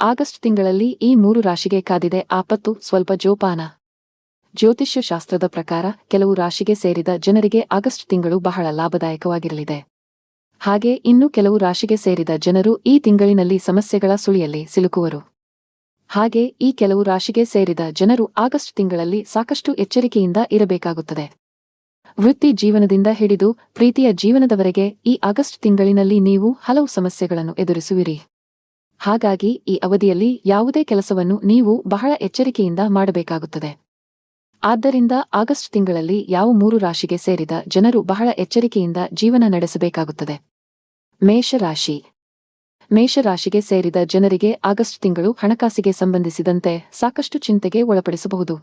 August ತಿಂಗಳಲ್ಲಿ ಈ ಮೂರು ರಾಶಿಗೆ ಕಾದಿದೆ ಆಪತ್ತು, ಸ್ವಲ್ಪ ಜೋಪಾನ. ಜ್ಯೋತಿಷ್ಯ ಶಾಸ್ತ್ರದ ಪ್ರಕಾರ ಕೆಲವು ರಾಶಿಗೆ ಸೇರಿದ ಜನರಿಗೆ ಆಗಸ್ಟ್ ತಿಂಗಳು ಬಹಳ ಲಾಭದಾಯಕವಾಗಿರಲಿದೆ. ಹಾಗೆ ಇನ್ನು ಕೆಲವು ರಾಶಿಗೆ ಸೇರಿದ ಜನರು ಈ ತಿಂಗಳಿನಲ್ಲಿ ಸಮಸ್ಯೆಗಳ ಸುಳಿಯಲ್ಲಿ ಸಿಲುಕುವರು. ಹಾಗೆ ಈ ಕೆಲವು ರಾಶಿಗೆ ಸೇರಿದ ಜನರು ಆಗಸ್ಟ್ ತಿಂಗಳಲ್ಲಿ ಸಾಕಷ್ಟು ಎಚ್ಚರಿಕೆಯಿಂದ ಇರಬೇಕಾಗುತ್ತದೆ. ವೃತ್ತಿ ಜೀವನದಿಂದ ಹಿಡಿದು ಪ್ರೀತಿಯ ಜೀವನದವರೆಗೆ ಈ ಆಗಸ್ಟ್ ತಿಂಗಳಿನಲ್ಲಿ ನೀವು ಹಲವು ಸಮಸ್ಯೆಗಳನ್ನು ಎದುರಿಸುವಿರಿ. ಹಾಗಾಗಿ ಈ ಅವಧಿಯಲ್ಲಿ ಯಾವುದೇ ಕೆಲಸವನ್ನು ನೀವು ಬಹಳ ಎಚ್ಚರಿಕೆಯಿಂದ ಮಾಡಬೇಕಾಗುತ್ತದೆ. ಆದ್ದರಿಂದ ಆಗಸ್ಟ್ ತಿಂಗಳಲ್ಲಿ ಯಾವ ಮೂರು ರಾಶಿಗೆ ಸೇರಿದ ಜನರು ಬಹಳ ಎಚ್ಚರಿಕೆಯಿಂದ ಜೀವನ ನಡೆಸಬೇಕಾಗುತ್ತದೆ. ಮೇಷರಾಶಿ. ಮೇಷರಾಶಿಗೆ ಸೇರಿದ ಜನರಿಗೆ ಆಗಸ್ಟ್ ತಿಂಗಳು ಹಣಕಾಸಿಗೆ ಸಂಬಂಧಿಸಿದಂತೆ ಸಾಕಷ್ಟು ಚಿಂತೆಗೆ ಒಳಪಡಿಸಬಹುದು.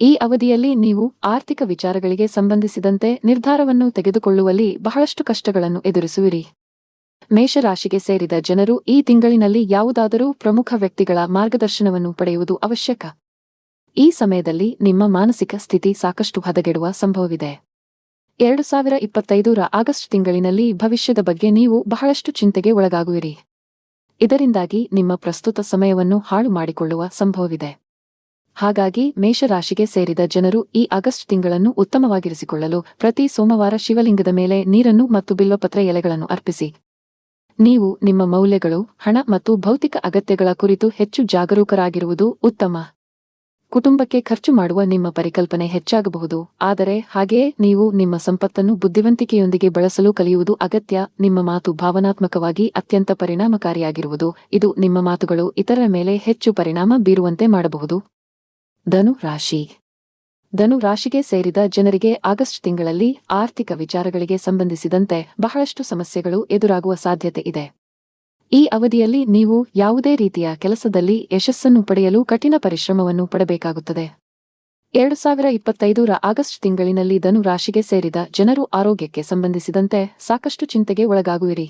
ಈ ಅವಧಿಯಲ್ಲಿ ನೀವು ಆರ್ಥಿಕ ವಿಚಾರಗಳಿಗೆ ಸಂಬಂಧಿಸಿದಂತೆ ನಿರ್ಧಾರವನ್ನು ತೆಗೆದುಕೊಳ್ಳುವಲ್ಲಿ ಬಹಳಷ್ಟು ಕಷ್ಟಗಳನ್ನು ಎದುರಿಸುವಿರಿ. ಮೇಷರಾಶಿಗೆ ಸೇರಿದ ಜನರು ಈ ತಿಂಗಳಿನಲ್ಲಿ ಯಾವುದಾದರೂ ಪ್ರಮುಖ ವ್ಯಕ್ತಿಗಳ ಮಾರ್ಗದರ್ಶನವನ್ನು ಪಡೆಯುವುದು ಅವಶ್ಯಕ. ಈ ಸಮಯದಲ್ಲಿ ನಿಮ್ಮ ಮಾನಸಿಕ ಸ್ಥಿತಿ ಸಾಕಷ್ಟು ಹದಗೆಡುವ ಸಂಭವವಿದೆ. ಎರಡು ಸಾವಿರ ಇಪ್ಪತ್ತೈದರ ಆಗಸ್ಟ್ ತಿಂಗಳಿನಲ್ಲಿ ಭವಿಷ್ಯದ ಬಗ್ಗೆ ನೀವು ಬಹಳಷ್ಟು ಚಿಂತೆಗೆ ಒಳಗಾಗುವಿರಿ. ಇದರಿಂದಾಗಿ ನಿಮ್ಮ ಪ್ರಸ್ತುತ ಸಮಯವನ್ನು ಹಾಳು ಮಾಡಿಕೊಳ್ಳುವ ಸಂಭವವಿದೆ. ಹಾಗಾಗಿ ಮೇಷರಾಶಿಗೆ ಸೇರಿದ ಜನರು ಈ ಆಗಸ್ಟ್ ತಿಂಗಳನ್ನು ಉತ್ತಮವಾಗಿರಿಸಿಕೊಳ್ಳಲು ಪ್ರತಿ ಸೋಮವಾರ ಶಿವಲಿಂಗದ ಮೇಲೆ ನೀರನ್ನು ಮತ್ತು ಬಿಲ್ವಪತ್ರ ಎಲೆಗಳನ್ನು ಅರ್ಪಿಸಿ. ನೀವು ನಿಮ್ಮ ಮೌಲ್ಯಗಳು, ಹಣ ಮತ್ತು ಭೌತಿಕ ಅಗತ್ಯಗಳ ಕುರಿತು ಹೆಚ್ಚು ಜಾಗರೂಕರಾಗಿರುವುದು ಉತ್ತಮ. ಕುಟುಂಬಕ್ಕೆ ಖರ್ಚು ಮಾಡುವ ನಿಮ್ಮ ಪರಿಕಲ್ಪನೆ ಹೆಚ್ಚಾಗಬಹುದು, ಆದರೆ ಹಾಗೆಯೇ ನೀವು ನಿಮ್ಮ ಸಂಪತ್ತನ್ನು ಬುದ್ಧಿವಂತಿಕೆಯೊಂದಿಗೆ ಬಳಸಲು ಕಲಿಯುವುದು ಅಗತ್ಯ, ನಿಮ್ಮ ಮಾತು ಭಾವನಾತ್ಮಕವಾಗಿ ಅತ್ಯಂತ ಪರಿಣಾಮಕಾರಿಯಾಗಿರುವುದು, ಇದು ನಿಮ್ಮ ಮಾತುಗಳು ಇತರರ ಮೇಲೆ ಹೆಚ್ಚು ಪರಿಣಾಮ ಬೀರುವಂತೆ ಮಾಡಬಹುದು. ಧನು ರಾಶಿ ಧನು ರಾಶಿಗೆ ಸೇರಿದ ಜನರಿಗೆ ಆಗಸ್ಟ್ ತಿಂಗಳಲ್ಲಿ ಆರ್ಥಿಕ ವಿಚಾರಗಳಿಗೆ ಸಂಬಂಧಿಸಿದಂತೆ ಬಹಳಷ್ಟು ಸಮಸ್ಯೆಗಳು ಎದುರಾಗುವ ಸಾಧ್ಯತೆ ಇದೆ. ಈ ಅವಧಿಯಲ್ಲಿ ನೀವು ಯಾವುದೇ ರೀತಿಯ ಕೆಲಸದಲ್ಲಿ ಯಶಸ್ಸನ್ನು ಪಡೆಯಲು ಕಠಿಣ ಪರಿಶ್ರಮವನ್ನು ಪಡಬೇಕಾಗುತ್ತದೆ. ಎರಡು ಸಾವಿರ ಇಪ್ಪತ್ತೈದರ ಆಗಸ್ಟ್ ತಿಂಗಳಿನಲ್ಲಿ ಧನು ರಾಶಿಗೆ ಸೇರಿದ ಜನರು ಆರೋಗ್ಯಕ್ಕೆ ಸಂಬಂಧಿಸಿದಂತೆ ಸಾಕಷ್ಟು ಚಿಂತೆಗೆ ಒಳಗಾಗುವಿರಿ.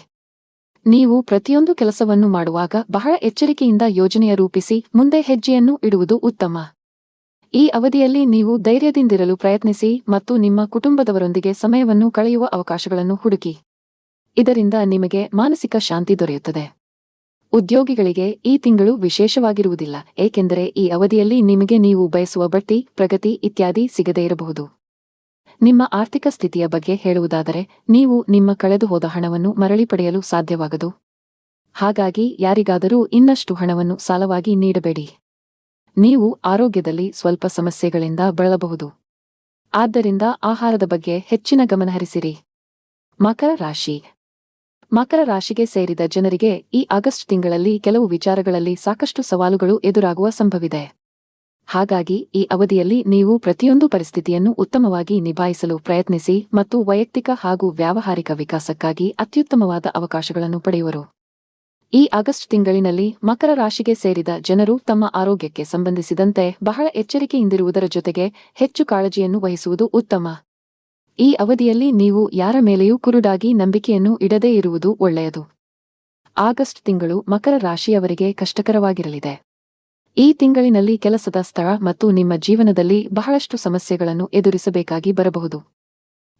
ನೀವು ಪ್ರತಿಯೊಂದು ಕೆಲಸವನ್ನು ಮಾಡುವಾಗ ಬಹಳ ಎಚ್ಚರಿಕೆಯಿಂದ ಯೋಜನೆಯ ರೂಪಿಸಿ ಮುಂದೆ ಹೆಜ್ಜೆಯನ್ನು ಇಡುವುದು ಉತ್ತಮ. ಈ ಅವಧಿಯಲ್ಲಿ ನೀವು ಧೈರ್ಯದಿಂದಿರಲು ಪ್ರಯತ್ನಿಸಿ ಮತ್ತು ನಿಮ್ಮ ಕುಟುಂಬದವರೊಂದಿಗೆ ಸಮಯವನ್ನು ಕಳೆಯುವ ಅವಕಾಶಗಳನ್ನು ಹುಡುಕಿ. ಇದರಿಂದ ನಿಮಗೆ ಮಾನಸಿಕ ಶಾಂತಿ ದೊರೆಯುತ್ತದೆ. ಉದ್ಯೋಗಿಗಳಿಗೆ ಈ ತಿಂಗಳು ವಿಶೇಷವಾಗಿರುವುದಿಲ್ಲ, ಏಕೆಂದರೆ ಈ ಅವಧಿಯಲ್ಲಿ ನಿಮಗೆ ನೀವು ಬಯಸುವ ಬಡ್ತಿ, ಪ್ರಗತಿ ಇತ್ಯಾದಿ ಸಿಗದೇ ಇರಬಹುದು. ನಿಮ್ಮ ಆರ್ಥಿಕ ಸ್ಥಿತಿಯ ಬಗ್ಗೆ ಹೇಳುವುದಾದರೆ, ನೀವು ನಿಮ್ಮ ಕಳೆದುಹೋದ ಹಣವನ್ನು ಮರಳಿ ಪಡೆಯಲು ಸಾಧ್ಯವಾಗದು. ಹಾಗಾಗಿ ಯಾರಿಗಾದರೂ ಇನ್ನಷ್ಟು ಹಣವನ್ನು ಸಾಲವಾಗಿ ನೀಡಬೇಡಿ. ನೀವು ಆರೋಗ್ಯದಲ್ಲಿ ಸ್ವಲ್ಪ ಸಮಸ್ಯೆಗಳಿಂದ ಬಳಲಬಹುದು. ಆದ್ದರಿಂದ ಆಹಾರದ ಬಗ್ಗೆ ಹೆಚ್ಚಿನ ಗಮನಹರಿಸಿರಿ ಮಕರ ರಾಶಿ. ಮಕರ ರಾಶಿಗೆ ಸೇರಿದ ಜನರಿಗೆ ಈ ಆಗಸ್ಟ್ ತಿಂಗಳಲ್ಲಿ ಕೆಲವು ವಿಚಾರಗಳಲ್ಲಿ ಸಾಕಷ್ಟು ಸವಾಲುಗಳು ಎದುರಾಗುವ ಸಂಭವಿದೆ. ಹಾಗಾಗಿ ಈ ಅವಧಿಯಲ್ಲಿ ನೀವು ಪ್ರತಿಯೊಂದು ಪರಿಸ್ಥಿತಿಯನ್ನು ಉತ್ತಮವಾಗಿ ನಿಭಾಯಿಸಲು ಪ್ರಯತ್ನಿಸಿ ಮತ್ತು ವೈಯಕ್ತಿಕ ಹಾಗೂ ವ್ಯಾವಹಾರಿಕ ವಿಕಾಸಕ್ಕಾಗಿ ಅತ್ಯುತ್ತಮವಾದ ಅವಕಾಶಗಳನ್ನು ಪಡೆಯುವರು. ಈ ಆಗಸ್ಟ್ ತಿಂಗಳಿನಲ್ಲಿ ಮಕರ ರಾಶಿಗೆ ಸೇರಿದ ಜನರು ತಮ್ಮ ಆರೋಗ್ಯಕ್ಕೆ ಸಂಬಂಧಿಸಿದಂತೆ ಬಹಳ ಎಚ್ಚರಿಕೆಯಿಂದಿರುವುದರ ಜೊತೆಗೆ ಹೆಚ್ಚು ಕಾಳಜಿಯನ್ನು ವಹಿಸುವುದು ಉತ್ತಮ. ಈ ಅವಧಿಯಲ್ಲಿ ನೀವು ಯಾರ ಮೇಲೆಯೂ ಕುರುಡಾಗಿ ನಂಬಿಕೆಯನ್ನು ಇಡದೇ ಇರುವುದು ಒಳ್ಳೆಯದು. ಆಗಸ್ಟ್ ತಿಂಗಳು ಮಕರ ರಾಶಿಯವರಿಗೆ ಕಷ್ಟಕರವಾಗಿರಲಿದೆ. ಈ ತಿಂಗಳಿನಲ್ಲಿ ಕೆಲಸದ ಸ್ಥಳ ಮತ್ತು ನಿಮ್ಮ ಜೀವನದಲ್ಲಿ ಬಹಳಷ್ಟು ಸಮಸ್ಯೆಗಳನ್ನು ಎದುರಿಸಬೇಕಾಗಿ ಬರಬಹುದು.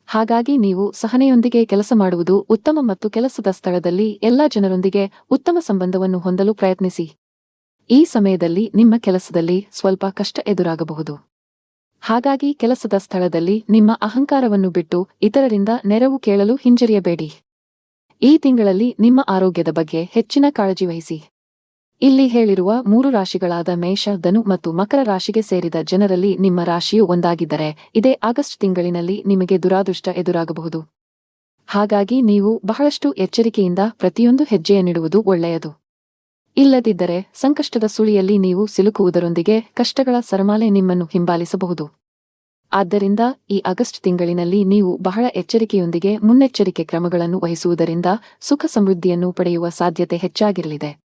ಹಾಗಾಗಿ ನೀವು ಸಹನೆಯೊಂದಿಗೆ ಕೆಲಸ ಮಾಡುವುದು ಉತ್ತಮ ಮತ್ತು ಕೆಲಸದ ಸ್ಥಳದಲ್ಲಿ ಎಲ್ಲಾ ಜನರೊಂದಿಗೆ ಉತ್ತಮ ಸಂಬಂಧವನ್ನು ಹೊಂದಲು ಪ್ರಯತ್ನಿಸಿ. ಈ ಸಮಯದಲ್ಲಿ ನಿಮ್ಮ ಕೆಲಸದಲ್ಲಿ ಸ್ವಲ್ಪ ಕಷ್ಟ ಎದುರಾಗಬಹುದು. ಹಾಗಾಗಿ ಕೆಲಸದ ಸ್ಥಳದಲ್ಲಿ ನಿಮ್ಮ ಅಹಂಕಾರವನ್ನು ಬಿಟ್ಟು ಇತರರಿಂದ ನೆರವು ಕೇಳಲು ಹಿಂಜರಿಯಬೇಡಿ. ಈ ತಿಂಗಳಲ್ಲಿ ನಿಮ್ಮ ಆರೋಗ್ಯದ ಬಗ್ಗೆ ಹೆಚ್ಚಿನ ಕಾಳಜಿ ವಹಿಸಿ. ಇಲ್ಲಿ ಹೇಳಿರುವ ಮೂರು ರಾಶಿಗಳಾದ ಮೇಷ, ಧನು ಮತ್ತು ಮಕರ ರಾಶಿಗೆ ಸೇರಿದ ಜನರಲ್ಲಿ ನಿಮ್ಮ ರಾಶಿಯು ಒಂದಾಗಿದ್ದರೆ, ಇದೇ ಆಗಸ್ಟ್ ತಿಂಗಳಿನಲ್ಲಿ ನಿಮಗೆ ದುರಾದೃಷ್ಟ ಎದುರಾಗಬಹುದು. ಹಾಗಾಗಿ ನೀವು ಬಹಳಷ್ಟು ಎಚ್ಚರಿಕೆಯಿಂದ ಪ್ರತಿಯೊಂದು ಹೆಜ್ಜೆಯನ್ನಿಡುವುದು ಒಳ್ಳೆಯದು. ಇಲ್ಲದಿದ್ದರೆ, ಸಂಕಷ್ಟದ ಸುಳಿಯಲ್ಲಿ ನೀವು ಸಿಲುಕುವುದರೊಂದಿಗೆ ಕಷ್ಟಗಳ ಸರಮಾಲೆ ನಿಮ್ಮನ್ನು ಹಿಂಬಾಲಿಸಬಹುದು. ಆದ್ದರಿಂದ ಈ ಆಗಸ್ಟ್ ತಿಂಗಳಿನಲ್ಲಿ ನೀವು ಬಹಳ ಎಚ್ಚರಿಕೆಯೊಂದಿಗೆ ಮುನ್ನೆಚ್ಚರಿಕೆ ಕ್ರಮಗಳನ್ನು ವಹಿಸುವುದರಿಂದ ಸುಖ ಸಮೃದ್ಧಿಯನ್ನು ಪಡೆಯುವ ಸಾಧ್ಯತೆ ಹೆಚ್ಚಾಗಿರಲಿದೆ.